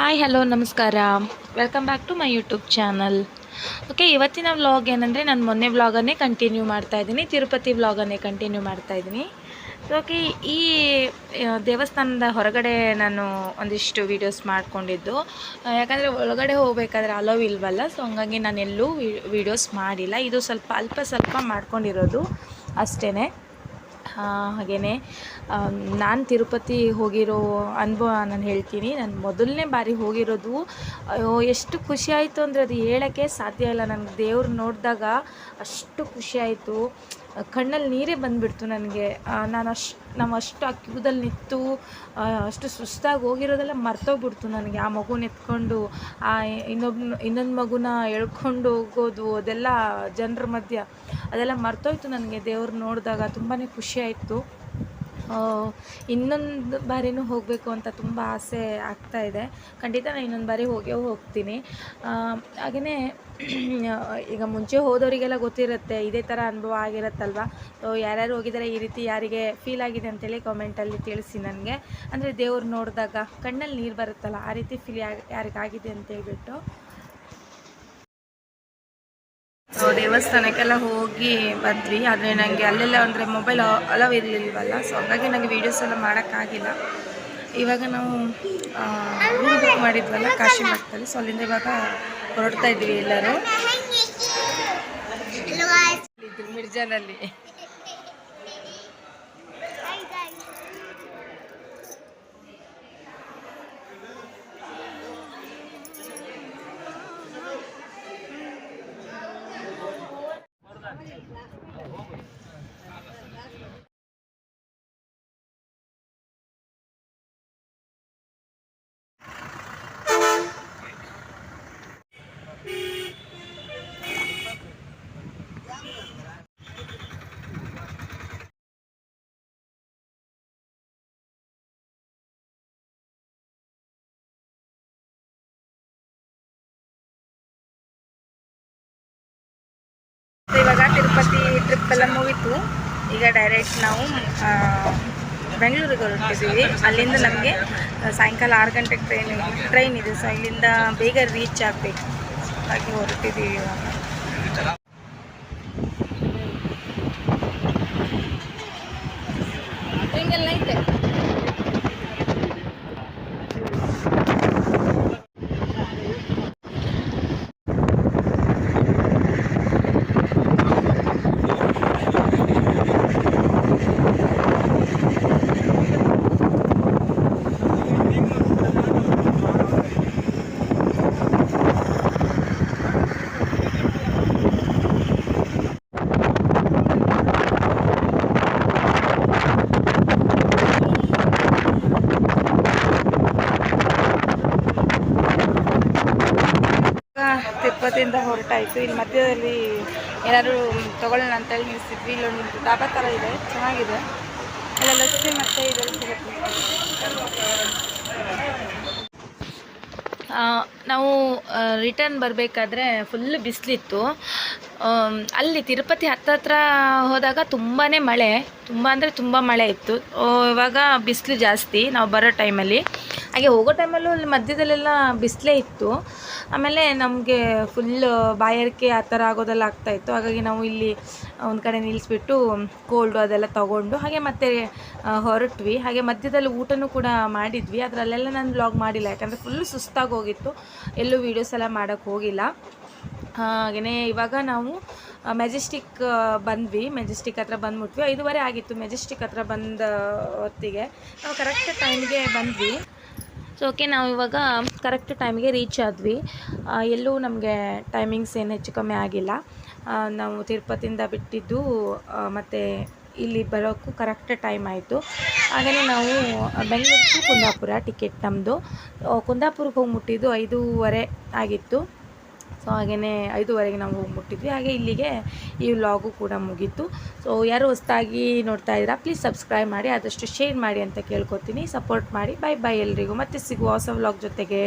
Hi hello ನಮಸ್ಕಾರ. Welcome back to my YouTube channel okay ಇವತ್ತಿನ vlog ಏನಂದರೆ ನಾನು ಮೊನ್ನೆ ವ್ಲಾಗನ್ನೇ ಕಂಟಿನ್ಯೂ ಮಾಡ್ತಾ ಇದ್ದೀನಿ. ತಿರುಪತಿ ವ್ಲಾಗನ್ನೇ ಕಂಟಿನ್ಯೂ ಮಾಡ್ತಾ ಇದ್ದೀನಿ. ಓಕೆ ಈ ದೇವಸ್ಥಾನದ ಹೊರಗಡೆ ನಾನು ಒಂದಿಷ್ಟು ವೀಡಿಯೋಸ್ ಮಾಡಿಕೊಂಡಿದ್ದು. ಯಾಕಂದರೆ ಒಳಗಡೆ ಹೋಗಬೇಕಾದ್ರೆ ಅಲೋವ್ ಇಲ್ವಲ್ಲ ಸೊ ಹಂಗಾಗಿ ನಾನು ಎಲ್ಲೂ ವೀಡಿಯೋಸ್ ಮಾಡಿಲ್ಲ. ಇದು ಸ್ವಲ್ಪ, ಅಲ್ಪ ಸ್ವಲ್ಪ ಮಾಡ್ಕೊಂಡಿರೋದು ಅಷ್ಟೇ ಹಾಗೆಯೇ ನಾನು ತಿರುಪತಿ ಹೋಗಿರೋ ಅನುಭವ ನಾನು ಹೇಳ್ತೀನಿ. ನಾನು ಮೊದಲನೇ ಬಾರಿ ಹೋಗಿರೋದು ಎಷ್ಟು ಖುಷಿ ಆಯಿತು ಅಂದರೆ ಅದು ಹೇಳೋಕ್ಕೆ ಸಾಧ್ಯ ಇಲ್ಲ. ನನಗೆ ದೇವ್ರು ನೋಡಿದಾಗ ಅಷ್ಟು ಖುಷಿ ಆಯಿತು. ಕಣ್ಣಲ್ಲಿ ನೀರೇ ಬಂದುಬಿಡ್ತು ನನಗೆ. ನಾನು ಅಷ್ಟು, ನಾವು ಅಷ್ಟು ಆ ಕ್ಯೂದಲ್ಲಿ ನಿಂತು ಅಷ್ಟು ಸುಸ್ತಾಗಿ ಹೋಗಿರೋದೆಲ್ಲ ಮರ್ತೋಗ್ಬಿಡ್ತು ನನಗೆ. ಆ ಮಗುನ ಎತ್ಕೊಂಡು ಆ ಇನ್ನೊಬ್ಬ ಇನ್ನೊಂದು ಮಗುನ ಎಳ್ಕೊಂಡು ಹೋಗೋದು, ಅದೆಲ್ಲ ಜನರ ಮಧ್ಯ, ಅದೆಲ್ಲ ಮರ್ತೋಯ್ತು ನನಗೆ ದೇವ್ರು ನೋಡಿದಾಗ. ತುಂಬಾ ಖುಷಿ ಆಯಿತು. ಇನ್ನೊಂದು ಬಾರಿನೂ ಹೋಗಬೇಕು ಅಂತ ತುಂಬ ಆಸೆ ಆಗ್ತಾ ಇದೆ. ಖಂಡಿತ ನಾನು ಇನ್ನೊಂದು ಬಾರಿ ಹೋಗೇ ಹೋಗ್ತೀನಿ. ಹಾಗೆಯೇ ಈಗ ಮುಂಚೆ ಹೋದವರಿಗೆಲ್ಲ ಗೊತ್ತಿರುತ್ತೆ, ಇದೇ ಥರ ಅನುಭವ ಆಗಿರುತ್ತಲ್ವ? ಸೊ ಯಾರ್ಯಾರು ಹೋಗಿದ್ದಾರೆ ಈ ರೀತಿ ಯಾರಿಗೆ ಫೀಲ್ ಆಗಿದೆ ಅಂತೇಳಿ ಕಾಮೆಂಟಲ್ಲಿ ತಿಳಿಸಿ ನನಗೆ. ಅಂದರೆ ದೇವ್ರು ನೋಡಿದಾಗ ಕಣ್ಣಲ್ಲಿ ನೀರು ಬರುತ್ತಲ್ಲ, ಆ ರೀತಿ ಫೀಲ್ ಯಾರಿಗಾಗಿದೆ ಅಂತ ಹೇಳ್ಬಿಟ್ಟು. ದೇವಸ್ಥಾನಕ್ಕೆಲ್ಲ ಹೋಗಿ ಬಂದ್ವಿ. ಆದರೆ ನನಗೆ ಅಲ್ಲೆಲ್ಲ ಅಂದರೆ ಮೊಬೈಲ್ ಅಲವ್ ಇರಲಿಲ್ವಲ್ಲ ಸೊ ಹಾಗಾಗಿ ನನಗೆ ವೀಡಿಯೋಸ್ ಎಲ್ಲ ಮಾಡೋಕ್ಕಾಗಿಲ್ಲ. ಇವಾಗ ನಾವು ರೂಮ್ ಬುಕ್ ಮಾಡಿದ್ವಲ್ಲ ಕಾಶಿ ಮಠದಲ್ಲಿ. ಸೊ ಅಲ್ಲಿಂದ ಇವಾಗ ಹೊರಡ್ತಾ ಇದ್ವಿ ಎಲ್ಲರೂ. ಮಿರ್ಜಾನಲ್ಲಿ. ಇವಾಗ ತಿರುಪತಿ ಟ್ರಿಪ್ ಎಲ್ಲ ಮುಗೀತು. ಈಗ ಡೈರೆಕ್ಟ್ ನಾವು ಬೆಂಗಳೂರಿಗೆ ಹೊರಟಿದ್ದೀವಿ. ಅಲ್ಲಿಂದ ನಮಗೆ ಸಾಯಂಕಾಲ ಆರು ಗಂಟೆಗೆ ಟ್ರೈನ್ ಟ್ರೈನ್ ಇದೆ. ಸೊ ಇಲ್ಲಿಂದ ಬೇಗ ರೀಚ್ ಆಗಬೇಕು. ಹಾಗೆ ಹೊರಟಿದ್ದೀವಿ ಇವಾಗ. ಐತೆ ತಿರುಪತಿಯಿಂದ ಹೊರಟಾಯಿತು. ಇಲ್ಲಿ ಮಧ್ಯದಲ್ಲಿ ಏನಾದರೂ ತಗೊಳ್ಳೋಣ ಅಂತೇಳಿ ನಿಲ್ಲಿಸಿದ್ವಿ ಇಲ್ಲೊಂದು ಡಾಬಾ ಥರ ಇದೆ. ಚೆನ್ನಾಗಿದೆ. ಎಲ್ಲ ಲಸ್ಸಿ ಮತ್ತು ಇದೆಲ್ಲ ಸಿಗುತ್ತೆ. ನಾವು ರಿಟರ್ನ್ ಬರಬೇಕಾದ್ರೆ ಫುಲ್ ಬಿಸಿಲಿತ್ತು. ಅಲ್ಲಿ ತಿರುಪತಿ ಹತ್ತತ್ರ ಹೋದಾಗ ತುಂಬಾ ಮಳೆ. ತುಂಬ ಅಂದರೆ ತುಂಬ ಮಳೆ ಇತ್ತು. ಇವಾಗ ಬಿಸಿಲು ಜಾಸ್ತಿ. ನಾವು ಬರೋ ಟೈಮಲ್ಲಿ. ಹಾಗೆ ಹೋಗೋ ಟೈಮಲ್ಲೂ ಅಲ್ಲಿ ಮಧ್ಯದಲ್ಲೆಲ್ಲ ಬಿಸಿಲೇ ಇತ್ತು. ಆಮೇಲೆ ನಮಗೆ ಫುಲ್ ಬಾಯಾರಿಕೆ ಆ ಥರ ಆಗೋದೆಲ್ಲ ಆಗ್ತಾಯಿತ್ತು ಹಾಗಾಗಿ ನಾವು ಇಲ್ಲಿ ಒಂದು ಕಡೆ ನಿಲ್ಲಿಸ್ಬಿಟ್ಟು ಕೋಲ್ಡು ಅದೆಲ್ಲ ತಗೊಂಡು ಹಾಗೆ ಮತ್ತೆ ಹೊರಟ್ವಿ. ಹಾಗೆ ಮಧ್ಯದಲ್ಲಿ ಊಟನೂ ಕೂಡ ಮಾಡಿದ್ವಿ. ಅದರಲ್ಲೆಲ್ಲ ನಾನು ಬ್ಲಾಗ್ ಮಾಡಿಲ್ಲ. ಯಾಕಂದರೆ ಫುಲ್ ಸುಸ್ತಾಗಿ ಹೋಗಿತ್ತು. ಎಲ್ಲೂ ವೀಡಿಯೋಸ್ ಎಲ್ಲ ಮಾಡೋಕ್ಕೆ ಹೋಗಿಲ್ಲ. ಹಾಗೆಯೇ ಇವಾಗ ನಾವು ಮೆಜೆಸ್ಟಿಕ್ ಬಂದ್ವಿ. ಮೆಜೆಸ್ಟಿಕ್ ಹತ್ರ ಬಂದ್ಬಿಟ್ವಿ. ಐದುವರೆ ಆಗಿತ್ತು ಮೆಜೆಸ್ಟಿಕ್ ಹತ್ರ ಬಂದ ಹೊತ್ತಿಗೆ. ನಾವು ಕರೆಕ್ಟ್ ಟೈಮ್ಗೆ ಬಂದ್ವಿ. ಸೊ ಓಕೆ ನಾವು ಇವಾಗ ಕರೆಕ್ಟ್ ಟೈಮ್ಗೆ ರೀಚ್ ಆದ್ವಿ. ಎಲ್ಲೂ ನಮಗೆ ಟೈಮಿಂಗ್ಸ್ ಏನು ಹೆಚ್ಚು ಕಮ್ಮಿ ಆಗಿಲ್ಲ. ನಾವು ತಿರುಪತಿಯಿಂದ ಬಿಟ್ಟಿದ್ದು ಮತ್ತು ಇಲ್ಲಿ ಬರೋಕ್ಕೂ ಕರೆಕ್ಟ್ ಟೈಮ್ ಆಯಿತು. ಹಾಗೆಯೇ ನಾವು ಬೆಂಗಳೂರು ಕುಂದಾಪುರ ಟಿಕೆಟ್ ನಮ್ಮದು ಕುಂದಾಪುರಕ್ಕೆ ಹೋಗಿ ಮುಟ್ಟಿದ್ದು ಐದೂವರೆ ಆಗಿತ್ತು. ಸೊ ಹಾಗೆಯೇ ಐದುವರೆಗೆ ನಾವು ಹೋಗಿ ಮುಟ್ಟಿದ್ವಿ. ಹಾಗೆ ಇಲ್ಲಿಗೆ ಈ ವ್ಲಾಗು ಕೂಡ ಮುಗೀತು. ಸೊ ಯಾರು ಹೊಸ್ದಾಗಿ ನೋಡ್ತಾ ಇದ್ದೀರಾ ಪ್ಲೀಸ್ ಸಬ್ಸ್ಕ್ರೈಬ್ ಮಾಡಿ, ಆದಷ್ಟು ಶೇರ್ ಮಾಡಿ ಅಂತ ಕೇಳ್ಕೊತೀನಿ. ಸಪೋರ್ಟ್ ಮಾಡಿ. ಬೈ ಬೈ ಎಲ್ರಿಗೂ. ಮತ್ತೆ ಸಿಗುವ ಹೊಸ ವ್ಲಾಗ್ ಜೊತೆಗೆ.